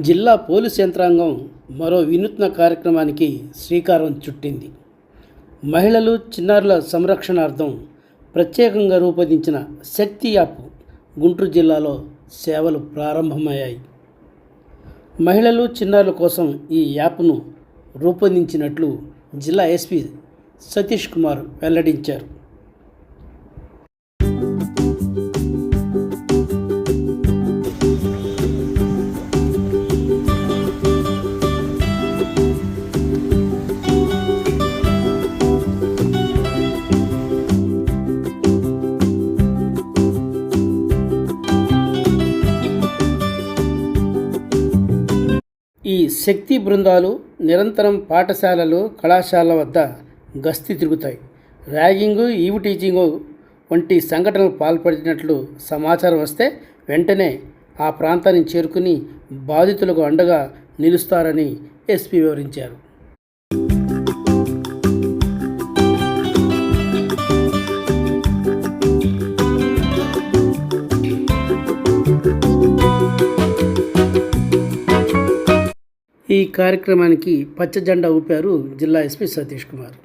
జిల్లా పోలీస్ యంత్రాంగం మరో వినూత్న కార్యక్రమానికి శ్రీకారం చుట్టింది. మహిళలు చిన్నారుల సంరక్షణార్థం ప్రత్యేకంగా రూపొందించిన శక్తి యాప్ గుంటూరు జిల్లాలో సేవలు ప్రారంభమయ్యాయి. మహిళలు చిన్నారుల కోసం ఈ యాప్ను రూపొందించినట్లు జిల్లా ఎస్పీ సతీష్ కుమార్ వెల్లడించారు. ఈ శక్తి బృందాలు నిరంతరం పాఠశాలలు కళాశాలల వద్ద గస్తీ తిరుగుతాయి. ర్యాగింగు ఈవ్ టీచింగు వంటి సంఘటనలు పాల్పడినట్లు సమాచారం వస్తే వెంటనే ఆ ప్రాంతానికి చేరుకుని బాధితులకు అండగా నిలుస్తారని ఎస్పీ వివరించారు. ఈ కార్యక్రమానికి పచ్చ జెండా ఊపారు జిల్లా ఎస్పీ సతీష్ కుమార్.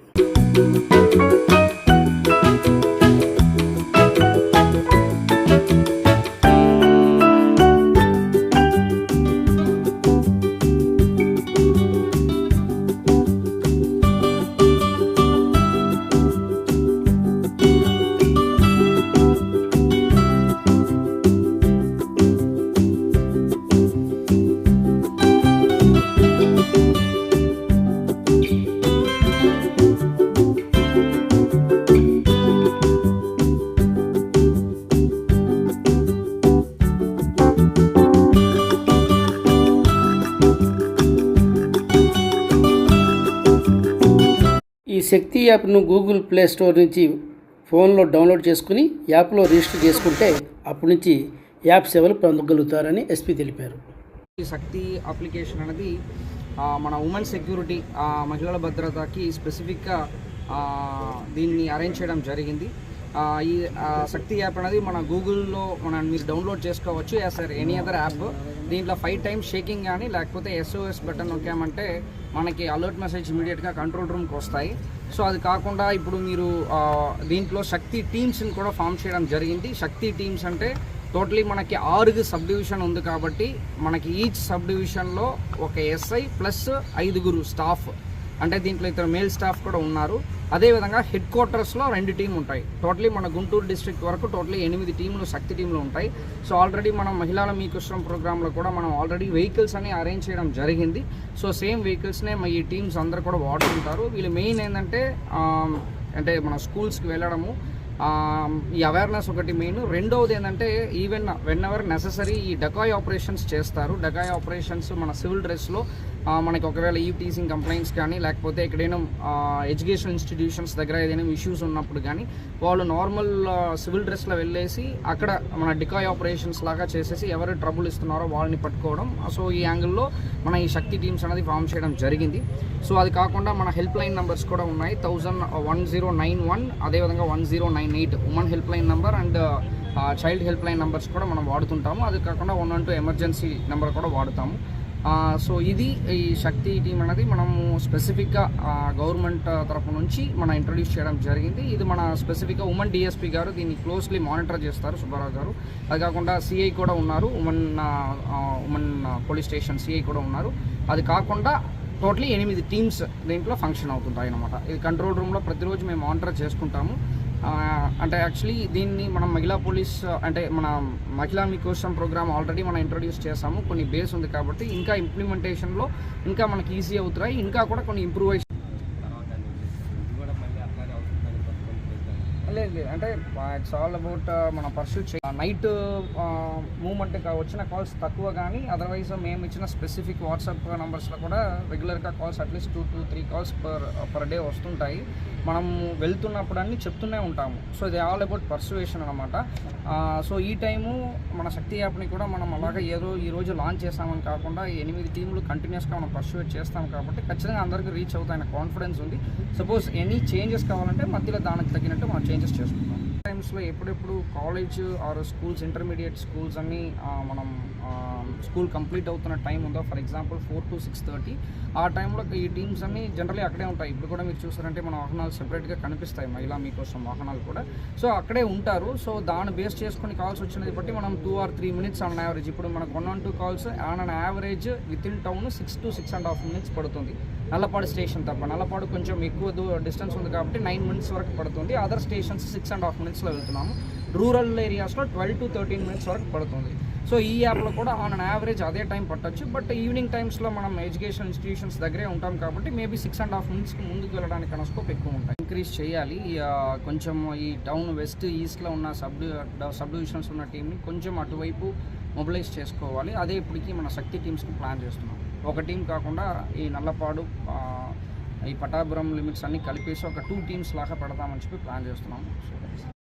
శక్తి యాప్ను గూగుల్ ప్లే స్టోర్ నుంచి ఫోన్లో డౌన్లోడ్ చేసుకుని యాప్లో రిజిస్టర్ చేసుకుంటే అప్పటి నుంచి యాప్ సేవలు పొందగలుగుతారని ఎస్పీ తెలిపారు. ఈ శక్తి అప్లికేషన్ అనేది మన ఉమెన్ సెక్యూరిటీ మహిళల భద్రతకి స్పెసిఫిక్గా దీన్ని అరేంజ్ చేయడం జరిగింది. ఈ శక్తి యాప్ అనేది మన గూగుల్లో మన మీరు డౌన్లోడ్ చేసుకోవచ్చు. As sir any other app దీంట్లో ఫైవ్ టైమ్స్ షేకింగ్ కానీ లేకపోతే ఎస్ఓఎస్ బటన్ నొక్కామంటే మనకి అలర్ట్ మెసేజ్ ఇమీడియట్గా కంట్రోల్ రూమ్కి వస్తాయి. సో అది కాకుండా ఇప్పుడు మీరు దీంట్లో శక్తి టీమ్స్ని కూడా ఫామ్ చేయడం జరిగింది. శక్తి టీమ్స్ అంటే టోటలీ మనకి ఆరుగు సబ్ డివిజన్ ఉంది కాబట్టి మనకి ఈచ్ సబ్ డివిజన్లో ఒక ఎస్ఐ ప్లస్ ఐదుగురు స్టాఫ్ అంటే దీంట్లో ఇతర మేల్ స్టాఫ్ కూడా ఉన్నారు. అదేవిధంగా హెడ్ క్వార్టర్స్లో రెండు టీంలు ఉంటాయి. టోటలీ మన గుంటూరు డిస్ట్రిక్ట్ వరకు టోటలీ ఎనిమిది టీంలు శక్తి టీంలు ఉంటాయి. సో ఆల్రెడీ మనం మహిళల మీకోసం ప్రోగ్రాంలో కూడా మనం ఆల్రెడీ వెహికల్స్ అని అరేంజ్ చేయడం జరిగింది. సో సేమ్ వెహికల్స్నే ఈ టీమ్స్ అందరు కూడా వాడుతుంటారు. వీళ్ళు మెయిన్ ఏంటంటే అంటే మన స్కూల్స్కి వెళ్ళడము ఈ అవేర్నెస్ ఒకటి మెయిన్. రెండవది ఏంటంటే ఈవెన్ వెన్ ఎవర్ నెససరీ ఈ డకాయ్ ఆపరేషన్స్ చేస్తారు. డకాయ్ ఆపరేషన్స్ మన సివిల్ డ్రెస్లో మనకి ఒకవేళ ఈ టీసింగ్ కంప్లైంట్స్ కానీ లేకపోతే ఎక్కడైనా ఎడ్యుకేషన్ ఇన్స్టిట్యూషన్స్ దగ్గర ఏదైనా ఇష్యూస్ ఉన్నప్పుడు కానీ వాళ్ళు నార్మల్ సివిల్ డ్రెస్లో వెళ్ళేసి అక్కడ మన డికాయ్ ఆపరేషన్స్ లాగా చేసేసి ఎవరు ట్రబుల్ ఇస్తున్నారో వాళ్ళని పట్టుకోవడం. సో ఈ యాంగిల్లో మన ఈ శక్తి టీమ్స్ అనేది ఫామ్ చేయడం జరిగింది. సో అది కాకుండా మన హెల్ప్ లైన్ నెంబర్స్ కూడా ఉన్నాయి. Thousand one zero nine one అదేవిధంగా one zero nine eight women help line number and child help line numbers కూడా మనం వాడుతుంటాము. అది కాకుండా one one two emergency number కూడా వాడుతాము. సో ఇది ఈ శక్తి టీం అనేది మనము స్పెసిఫిక్గా గవర్నమెంట్ తరపు నుంచి మనం ఇంట్రొడ్యూస్ చేయడం జరిగింది. ఇది మన స్పెసిఫిక్గా ఉమెన్ డిఎస్పీ గారు దీన్ని క్లోజ్లీ మానిటర్ చేస్తారు సుబ్బారావు గారు. అది కాకుండా సిఐ కూడా ఉన్నారు women women police station CI కూడా ఉన్నారు. అది కాకుండా టోటలీ ఎనిమిది టీమ్స్ దీంట్లో ఫంక్షన్ అవుతుంటాయి అన్నమాట. ఇది కంట్రోల్ రూమ్లో ప్రతిరోజు మేము మానిటర్ చేసుకుంటాము. అంటే యాక్చువల్లీ దీన్ని మనం మహిళా పోలీస్ అంటే మన మహిళా మీకోసం ప్రోగ్రామ్ ఆల్రెడీ మనం ఇంట్రొడ్యూస్ చేసాము. కొన్ని బేస్ ఉంది కాబట్టి ఇంకా ఇంప్లిమెంటేషన్లో ఇంకా మనకి ఈజీ అవుతున్నాయి. ఇంకా కూడా కొన్ని ఇంప్రూవ్ లేదు. లేదు అంటే ఇట్స్ ఆల్ అబౌట్ మన పర్సూట్ నైట్ మూమెంట్ వచ్చిన కాల్స్ తక్కువ కానీ అదర్వైజ్ మేము ఇచ్చిన స్పెసిఫిక్ వాట్సాప్ నెంబర్స్లో కూడా రెగ్యులర్గా calls at least two two three calls per per day వస్తుంటాయి. మనం వెళ్తున్నప్పుడు అన్ని చెప్తూనే ఉంటాము. సో ఇది ఆల్ అబౌట్ పర్సువేషన్ అనమాట సో ఈ టైము మన శక్తి యాప్ని కూడా మనం అలాగే ఏదో ఈ రోజు లాంచ్ చేస్తామని కాకుండా ఎనిమిది టీంలు కంటిన్యూస్గా మనం పర్సువేట్ చేస్తాం కాబట్టి ఖచ్చితంగా అందరికీ రీచ్ అవుతాయన్న కాన్ఫిడెన్స్ ఉంది. సపోజ్ ఎనీ చేంజెస్ కావాలంటే మధ్యలో దానికి తగినట్టు మనం చేంజెస్ చేసుకుంటాం. టైమ్స్లో ఎప్పుడెప్పుడు college or schools intermediate schools అన్ని మనం స్కూల్ కంప్లీట్ అవుతున్న టైం ఉందో? For example four to six thirty. ఆ టైంలో ఈ టీమ్స్ అన్ని జనరల్లీ అక్కడే ఉంటాయి. ఇప్పుడు కూడా మీరు చూసారంటే మన వాహనాలు సెపరేట్గా కనిపిస్తాయి మహిళా మీకోసం వాహనాలు కూడా. సో అక్కడే ఉంటారు. సో దాన్ని బేస్ చేసుకొని కాల్స్ వచ్చినది బట్టి మనం two or three minutes on average. ఇప్పుడు మనకు one on two calls on an average within town six to six and half minutes పడుతుంది. నల్లపాడు స్టేషన్ తప్ప. నల్లపాడు కొంచెం ఎక్కువ దూ డిస్టెన్స్ ఉంది కాబట్టి నైన్ మినిట్స్ వరకు పడుతుంది. Other stations six and half మినిట్స్లో వెళ్తున్నాము. రూరల్ ఏరియాస్లో ట్వెల్వ్ టు థర్టీన్ మినిట్స్ వరకు పడుతుంది. సో ఈ యాప్లో కూడా ఆన్ అన్ యావరేజ్ అదే టైం పట్టచ్చు. బట్ ఈవినింగ్ టైమ్స్లో మనం ఎడ్యుకేషన్ ఇన్స్టిట్యూషన్స్ దగ్గరే ఉంటాం కాబట్టి మేబీ సిక్స్ అండ్ హాఫ్ మినిట్స్కి ముందుకు వెళ్ళడానికి కన్నా స్కోప్ ఎక్కువ ఉంటాయి. ఇంక్రీజ్ చేయాలి. కొంచెం ఈ టౌన్ వెస్ట్ ఈస్ట్లో ఉన్న సబ్ సబ్ డివిజన్స్ ఉన్న టీంని కొంచెం అటువైపు మొబిలైజ్ చేసుకోవాలి. అదే ఇప్పటికీ మన శక్తి టీమ్స్కి ప్లాన్ చేస్తున్నాం. ఒక టీం కాకుండా ఈ నల్లపాడు ఈ పటాపురం లిమిట్స్ అన్ని కలిపేసి ఒక టూ టీమ్స్ లాగా పెడతామని చెప్పి ప్లాన్ చేస్తున్నాము సో